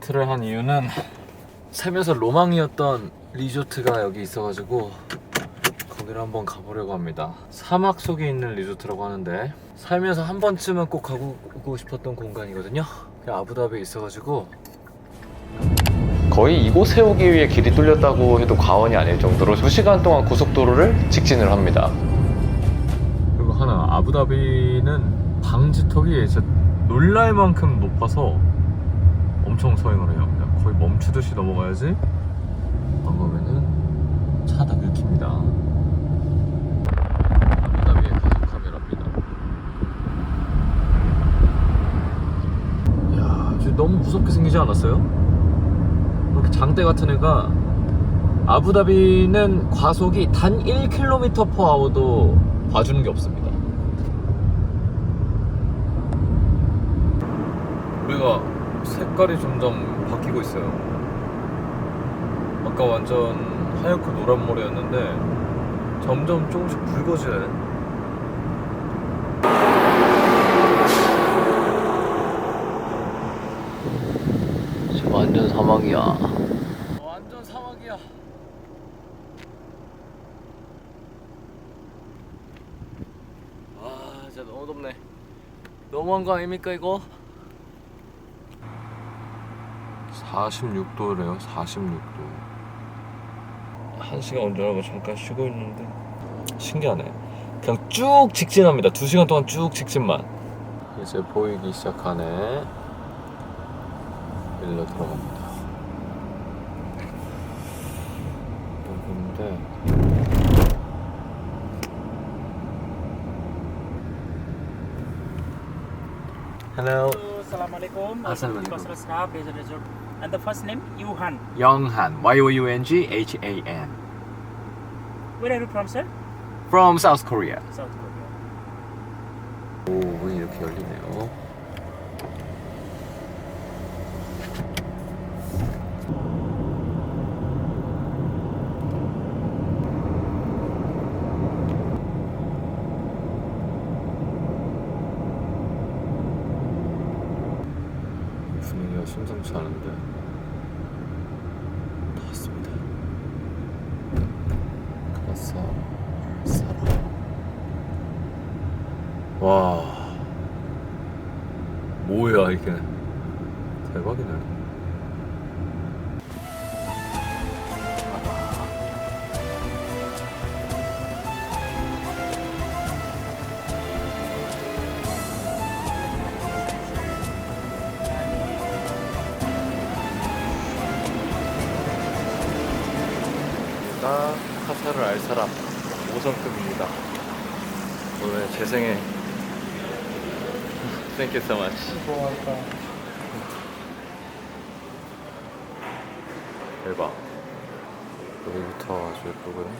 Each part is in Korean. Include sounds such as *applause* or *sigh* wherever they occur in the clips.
렌트를 한 이유는 살면서 로망이었던 리조트가 여기 있어가지고 거기를 한번 가보려고 합니다. 사막 속에 있는 리조트라고 하는데 살면서 한 번쯤은 꼭 가보고 싶었던 공간이거든요. 아부다비에 있어가지고 거의 이곳 세우기 위해 길이 뚫렸다고 해도 과언이 아닐 정도로 2시간 동안 고속도로를 직진을 합니다. 그리고 하나 아부다비는 방지턱이 진짜 놀랄 만큼 높아서 엄청 서행을 해요. 그냥 거의 멈추듯이 넘어가야지. 안 그러면은 차다 긁힙니다. 아부다비의 가속 카메라입니다. 이야, 지금 너무 무섭게 생기지 않았어요? 이렇게 장대 같은 애가 아부다비는 과속이 단 1km/h도 봐주는 게 없습니다. 우리가 색깔이 점점 바뀌고 있어요. 아까 완전 하얗고 노란 모래였는데 점점 조금씩 붉어지네. 완전 사막이야. 완전 사막이야. 아, 진짜 너무 덥네. 너무한 거 아닙니까 이거? 46도래요. 46도. 한 시간 운전하고 잠깐 쉬고 있는데 신기하네. 그냥 쭉 직진합니다. 두 시간 동안 쭉 직진만. 이제 보이기 시작하네. 일로 들어갑니다. 여기인데 Hello. Assalamualaikum. Assalamualaikum. Pasar Staff, Desert Resort. And the first name, Yuhan. 영한 Y O U N G H A N Where are you from, sir? from South Korea. South Korea. 오, 문이 이렇게 열리네요. 와. 뭐야 이게 Thank you so much. 대박. 여기부터 아주 예쁘고요.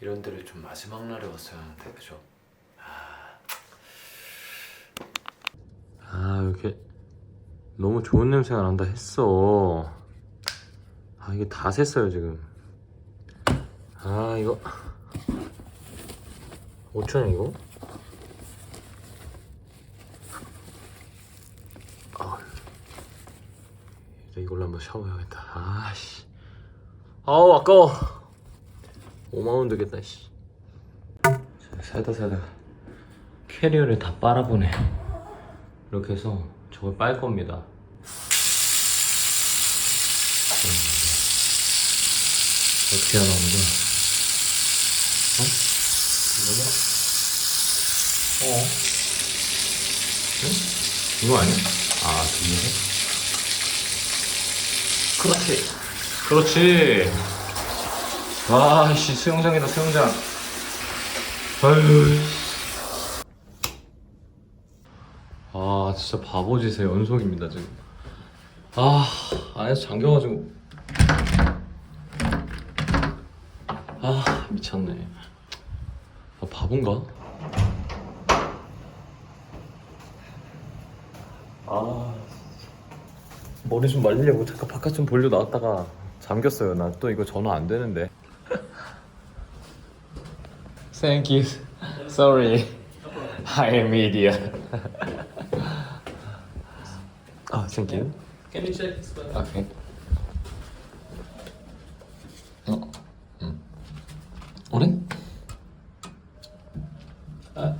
이런 데를 좀 마지막 날에 왔어야 하는데 그죠? 아, 아 이렇게 너무 좋은 냄새가 난다 했어. 아 이게 다 샜어요 지금. 아 이거 5천원 이거? 아 이걸로 한번 샤워해야겠다. 아씨. 아우 아까워. 5만원 되겠다 씨. 살다 살다 캐리어를 다 빨아보네. 이렇게 해서 저걸 빨 겁니다. 음, 어떻게 하나 보자. 어? 이거냐? 어? 응? 이거 아니야? 아, 뒤에? 그렇지. 그렇지. 와, 씨, 수영장이다, 수영장. 아유. 아 진짜 바보짓의 연속입니다 지금 아 안에서 잠겨가지고 아 미쳤네 아 바본가? 아 머리 좀 말리려고 잠깐 바깥 좀 보려 나왔다가 잠겼어요 나 또 이거 전화 안 되는데 Thank you. Sorry. Hi, media. *laughs* oh, thank you. Can you check this button? Okay. Oh. Mm. あれ Uh,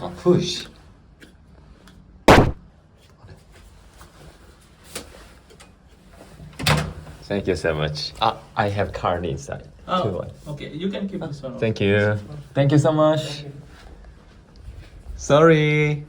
oh, push. Thank you so much. Ah, I have card inside. Oh, okay. You can keep this one. Thank you. Thank you so much. Sorry.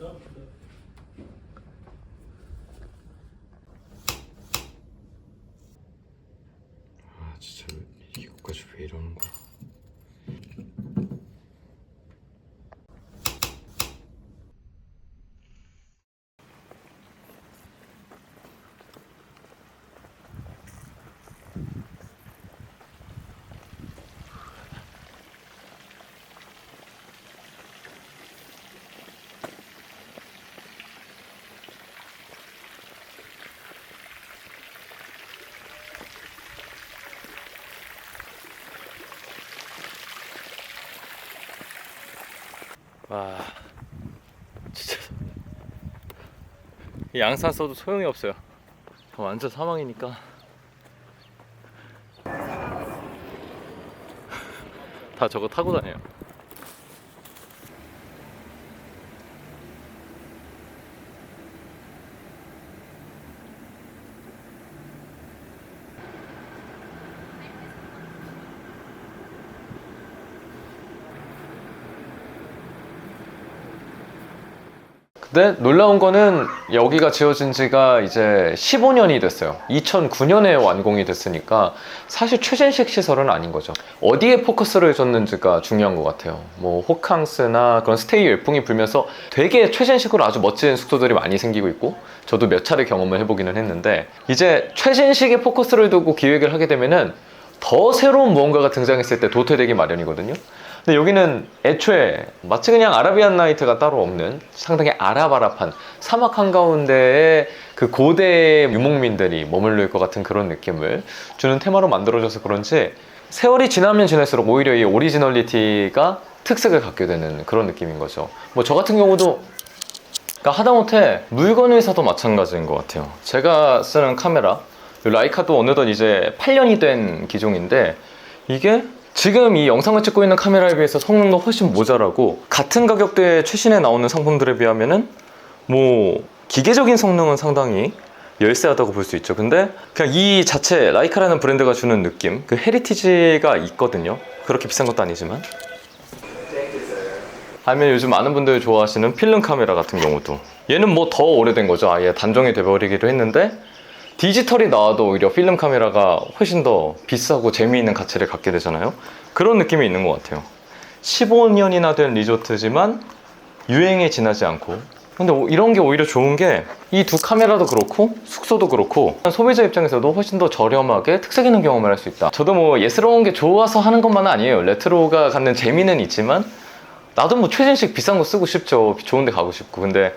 와 진짜. 이 양산 써도 소용이 없어요. 완전 사망이니까. 다 저거 타고 다녀요 근데 놀라운 거는 여기가 지어진 지가 이제 15년이 됐어요. 2009년에 완공이 됐으니까 사실 최신식 시설은 아닌 거죠. 어디에 포커스를 줬는지가 중요한 것 같아요. 뭐 호캉스나 그런 스테이 열풍이 불면서 되게 최신식으로 아주 멋진 숙소들이 많이 생기고 있고 저도 몇 차례 경험을 해보기는 했는데 이제 최신식에 포커스를 두고 기획을 하게 되면은 더 새로운 무언가가 등장했을 때 도태되기 마련이거든요. 근데 여기는 애초에 마치 그냥 아라비안 나이트가 따로 없는 상당히 아랍아랍한 사막 한가운데에 그 고대 유목민들이 머물러 있을 것 같은 그런 느낌을 주는 테마로 만들어져서 그런지 세월이 지나면 지날수록 오히려 이 오리지널리티가 특색을 갖게 되는 그런 느낌인 거죠. 뭐 저 같은 경우도 그러니까 하다못해 물건을 사도 마찬가지인 것 같아요. 제가 쓰는 카메라 이 라이카도 어느덧 이제 8년이 된 기종인데 이게 지금 이 영상을 찍고 있는 카메라에 비해서 성능도 훨씬 모자라고 같은 가격대에 최신에 나오는 상품들에 비하면은 뭐 기계적인 성능은 상당히 열세하다고 볼 수 있죠. 근데 그냥 이 자체 라이카라는 브랜드가 주는 느낌, 그 헤리티지가 있거든요. 그렇게 비싼 것도 아니지만. 아니면 요즘 많은 분들이 좋아하시는 필름 카메라 같은 경우도 얘는 뭐 더 오래된 거죠. 아예 단종이 돼버리기도 했는데 디지털이 나와도 오히려 필름 카메라가 훨씬 더 비싸고 재미있는 가치를 갖게 되잖아요. 그런 느낌이 있는 것 같아요. 15년이나 된 리조트지만 유행에 지나지 않고 근데 오- 이런 게 오히려 좋은 게 이 두 카메라도 그렇고 숙소도 그렇고 소비자 입장에서도 훨씬 더 저렴하게 특색 있는 경험을 할 수 있다. 저도 뭐 예스러운 게 좋아서 하는 것만은 아니에요. 레트로가 갖는 재미는 있지만 나도 뭐 최신식 비싼 거 쓰고 싶죠. 좋은 데 가고 싶고. 근데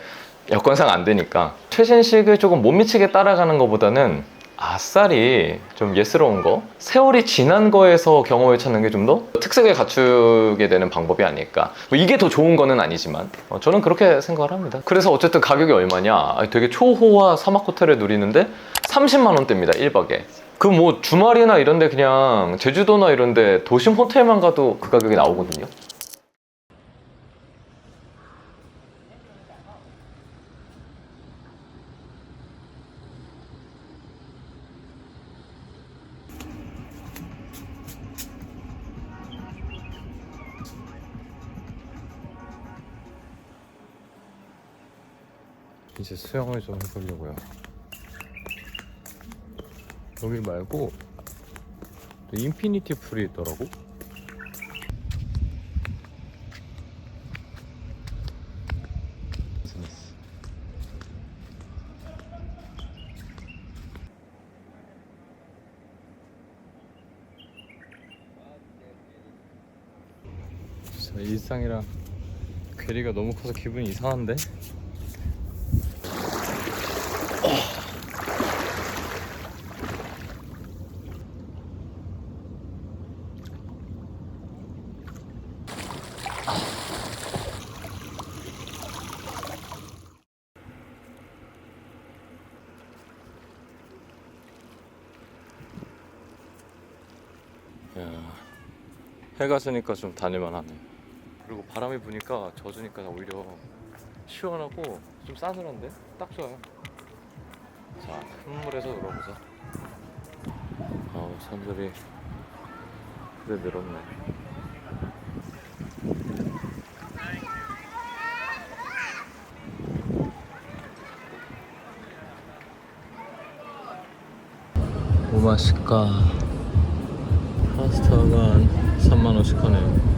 여건상 안 되니까. 최신식을 조금 못 미치게 따라가는 것보다는 아싸리 좀 예스러운 거? 세월이 지난 거에서 경험을 찾는 게 좀 더 특색을 갖추게 되는 방법이 아닐까. 뭐 이게 더 좋은 거는 아니지만. 어, 저는 그렇게 생각을 합니다. 그래서 어쨌든 가격이 얼마냐? 아, 되게 초호화 사막 호텔을 누리는데 30만 원대입니다 1박에. 그 뭐 주말이나 이런데 그냥 제주도나 이런데 도심 호텔만 가도 그 가격이 나오거든요 이제 수영을 좀 해보려고요. 여기 말고 또 인피니티 풀이 있더라고. 진짜 일상이랑 괴리가 너무 커서 기분이 이상한데? 야, 해가 지니까 좀 다닐만 하네. 그리고 바람이 부니까 젖으니까 오히려 시원하고 좀 싸늘한데 딱 좋아요. 자, 큰 물에서 놀아보자. 아우, 사람들이 그래 늘었네. 뭐 마실까? 파스타가 한 3만원씩 하네요.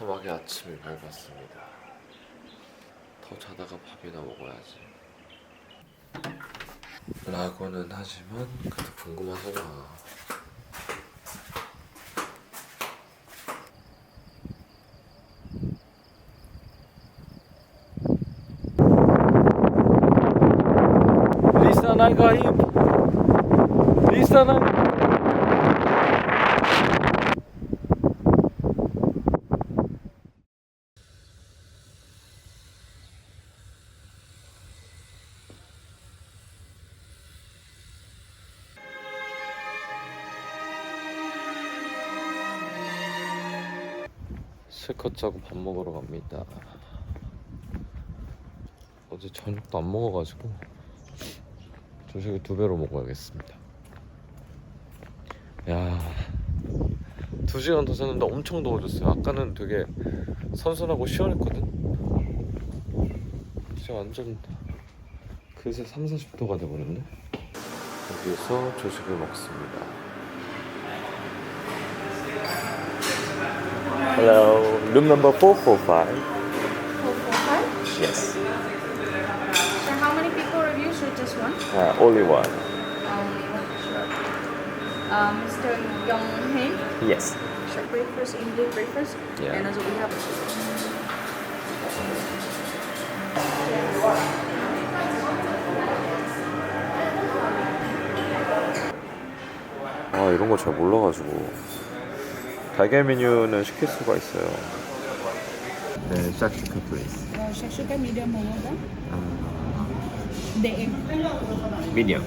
사막의 아침이 밝았습니다. 더 자다가 밥이나 먹어야지. 라고는 하지만 그래도 궁금하잖아. 실컷 자고 밥 먹으러 갑니다. 어제 저녁도 안 먹어가지고 조식을 두 배로 먹어야겠습니다. 야, 두 시간 더 잤는데 엄청 더워졌어요. 아까는 되게 선선하고 시원했거든. 진짜 완전 그새 3, 40도가 돼버렸네. 여기에서 조식을 먹습니다. Hello, room number 445. Four, four, five? Yes. So how many people reviews or just one? Uh, only one. Only one, sure. Uh, Mr. Young Hae, Yes. sure, breakfast, Indian breakfast. Yeah. And also we have 아 이런 거 잘 몰라가지고 달걀 메뉴는 시킬 수가 있어요. 네, 짝시카 플레이스. uh, shakshuka medium momo The egg 미디엄.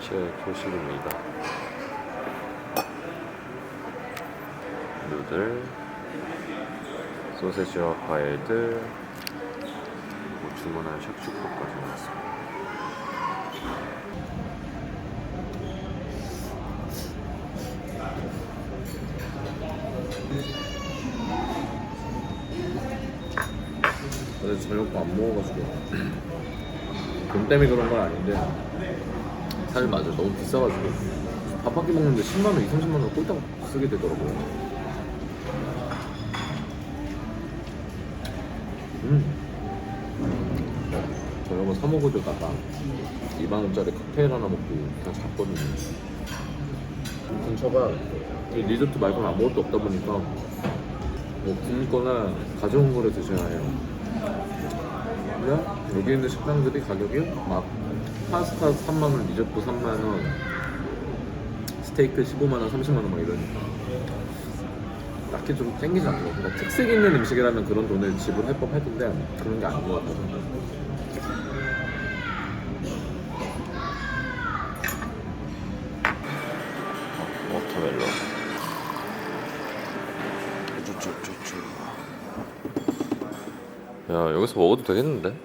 제 조식입니다. 과일들, 소세지와 과일들, 뭐 주문한 샥슈퍼까지 나왔습니다. 어제 저녁도 안 먹어가지고 돈 때문에 그런 건 아닌데 사실 맞아 너무 비싸가지고 밥 한 끼 먹는데 10만 원, 2, 30만 원 꼴딱 쓰게 되더라고요. 음. 어, 저녁은 사 먹으려다가 2만 원짜리 칵테일 하나 먹고 그냥 잤거든요. 근처가 이 리조트 말고는 아무것도 없다 보니까 뭐 굶거나 가져온 거를 드셔야 해요. 근데 여기 있는 식당들이 가격이 막 파스타 3만 원, 리조트 3만 원, 스테이크 15만 원, 30만 원 막 이러니까 딱히 좀 땡기지 않더라고. 그러니까 특색 있는 음식이라면 그런 돈을 지불할 법했는데 그런 게 아닌 것 같아서. 쭈쭈쭈쭈. 야 여기서 먹어도 되겠는데?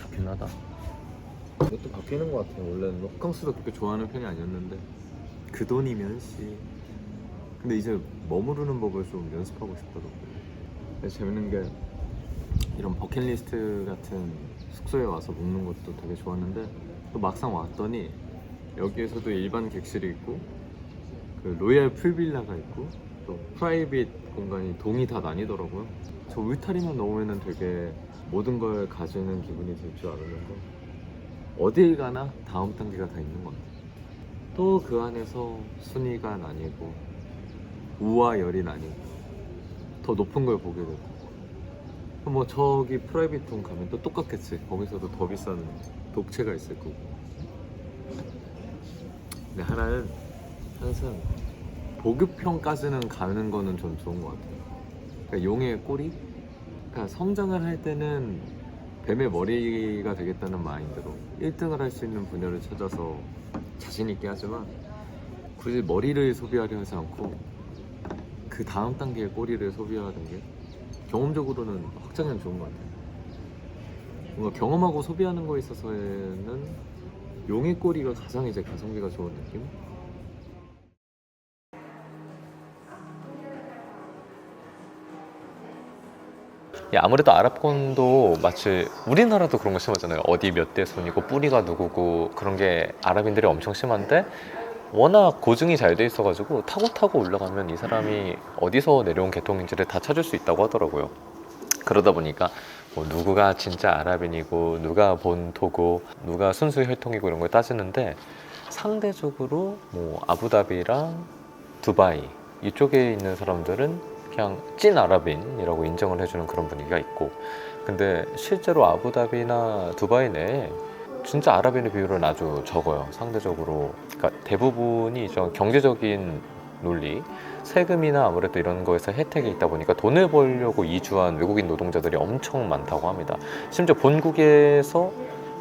좋긴 하다. 이것도 바뀌는 것 같아요. 원래는 호캉스도 그렇게 좋아하는 편이 아니었는데 그 돈이면 씨. 근데 이제 머무르는 법을 좀 연습하고 싶더라고요. 재밌는 게 이런 버킷리스트 같은 숙소에 와서 묵는 것도 되게 좋았는데 또 막상 왔더니 여기에서도 일반 객실이 있고 그 로얄 풀빌라가 있고 또 프라이빗 공간이 동이 다 나뉘더라고요. 저 울타리만 넘으면 되게 모든 걸 가지는 기분이 들 줄 알았는데 어딜 가나 다음 단계가 다 있는 것 같아요. 또 그 안에서 순위가 나뉘고 우와 열이 나뉘고 더 높은 걸 보게 되고 뭐 저기 프라이빗 동 가면 또 똑같겠지. 거기서도 더 비싼 독채가 있을 거고. 근데 하나는 항상 보급형까지는 가는 거는 전 좋은 것 같아요. 그러니까 용의 꼬리? 그러니까 성장을 할 때는 뱀의 머리가 되겠다는 마인드로 1등을 할 수 있는 분야를 찾아서 자신 있게 하지만 굳이 머리를 소비하려 하지 않고 그 다음 단계의 꼬리를 소비하는 게 경험적으로는 확장은 좋은 것 같아요. 뭔가 경험하고 소비하는 거에 있어서는 용의 꼬리가 가장 이제 가성비가 좋은 느낌? 아무래도 아랍권도 마치 우리나라도 그런 거 심하잖아요. 어디 몇 대 손이고 뿌리가 누구고 그런 게 아랍인들이 엄청 심한데 워낙 고증이 잘 돼 있어가지고 타고 타고 올라가면 이 사람이 어디서 내려온 계통인지를 다 찾을 수 있다고 하더라고요. 그러다 보니까 뭐 누구가 진짜 아랍인이고 누가 본토고 누가 순수 혈통이고 이런 걸 따지는데 상대적으로 뭐 아부다비랑 두바이 이쪽에 있는 사람들은 그냥 찐 아랍인이라고 인정을 해주는 그런 분위기가 있고. 근데 실제로 아부다비나 두바이 내에 진짜 아랍인의 비율은 아주 적어요. 상대적으로. 그러니까 대부분이 좀 경제적인 논리 세금이나 아무래도 이런 거에서 혜택이 있다 보니까 돈을 벌려고 이주한 외국인 노동자들이 엄청 많다고 합니다. 심지어 본국에서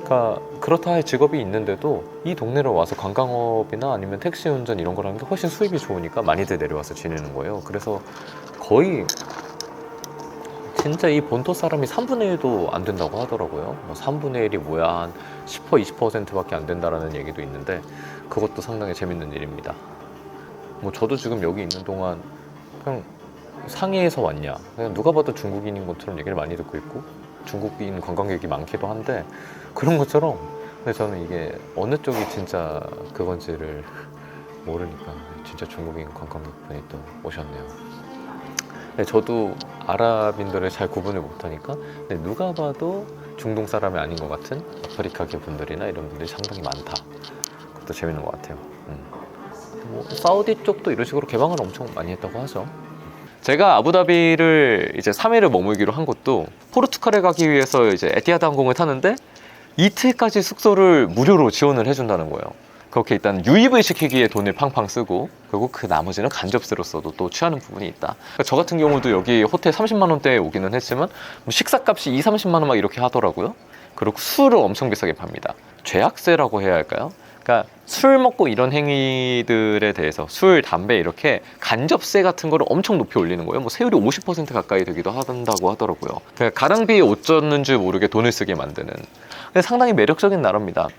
그러니까 그렇다 할 직업이 있는데도 이 동네로 와서 관광업이나 아니면 택시 운전 이런 걸 하는 게 훨씬 수입이 좋으니까 많이들 내려와서 지내는 거예요 그래서 거의 진짜 이 본토 사람이 3분의 1도 안 된다고 하더라고요. 뭐 3분의 1이 뭐야 한 10% 20%밖에 안 된다라는 얘기도 있는데 그것도 상당히 재밌는 일입니다. 뭐 저도 지금 여기 있는 동안 그냥 상해에서 왔냐 그냥 누가 봐도 중국인인 것처럼 얘기를 많이 듣고 있고 중국인 관광객이 많기도 한데 그런 것처럼 근데 저는 이게 어느 쪽이 진짜 그건지를 모르니까 진짜 중국인 관광객분이 또 오셨네요. 네, 저도 아랍인들을 잘 구분을 못하니까 근데 누가 봐도 중동 사람이 아닌 것 같은 아프리카계 분들이나 이런 분들이 상당히 많다. 그것도 재밌는 것 같아요. 음. 뭐 사우디 쪽도 이런 식으로 개방을 엄청 많이 했다고 하죠. 제가 아부다비를 이제 3일을 머물기로 한 것도 포르투갈에 가기 위해서 이제 에티하드 항공을 타는데 이틀까지 숙소를 무료로 지원을 해준다는 거예요. 그 그렇게 일단 유입을 시키기에 돈을 팡팡 쓰고 그리고 그 나머지는 간접세로서도 또 취하는 부분이 있다. 그러니까 저 같은 경우도 여기 호텔 30만 원대에 오기는 했지만 뭐 식사값이 2, 30만 원 막 이렇게 하더라고요. 그리고 술을 엄청 비싸게 팝니다. 죄악세라고 해야 할까요? 그러니까 술 먹고 이런 행위들에 대해서 술, 담배 이렇게 간접세 같은 거를 엄청 높이 올리는 거예요. 뭐 세율이 50% 가까이 되기도 한다고 하더라고요. 그러니까 가랑비에 줄 모르게 돈을 쓰게 만드는. 근데 상당히 매력적인 나라입니다.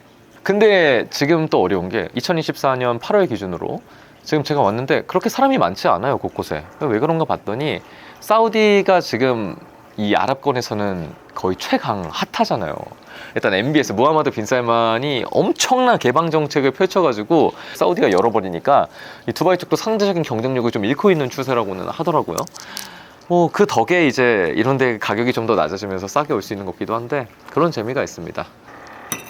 근데 지금 또 어려운 게 2024년 8월 기준으로 지금 제가 왔는데 그렇게 사람이 많지 않아요 곳곳에 왜 그런가 봤더니 사우디가 지금 이 아랍권에서는 거의 최강 핫하잖아요. 일단 MBS 무하마드 빈살만이 엄청난 개방 정책을 펼쳐가지고 사우디가 열어버리니까 이 두바이 쪽도 상대적인 경쟁력을 좀 잃고 있는 추세라고는 하더라고요. 뭐 그 덕에 이제 이런데 가격이 좀 더 낮아지면서 싸게 올 수 있는 것 같기도 한데 그런 재미가 있습니다.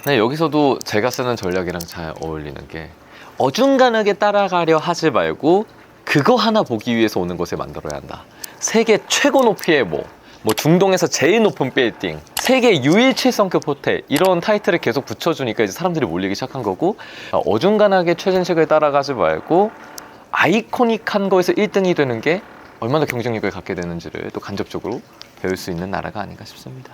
네, 여기서도 제가 쓰는 전략이랑 잘 어울리는 게 어중간하게 따라가려 하지 말고 그거 하나 보기 위해서 오는 곳에 만들어야 한다. 세계 최고 높이의 뭐, 뭐 중동에서 제일 높은 빌딩, 세계 유일칠성급 호텔 이런 타이틀을 계속 붙여주니까 이제 사람들이 몰리기 시작한 거고 어중간하게 최신식을 따라가지 말고 아이코닉한 거에서 1등이 되는 게 얼마나 경쟁력을 갖게 되는지를 또 간접적으로 배울 수 있는 나라가 아닌가 싶습니다.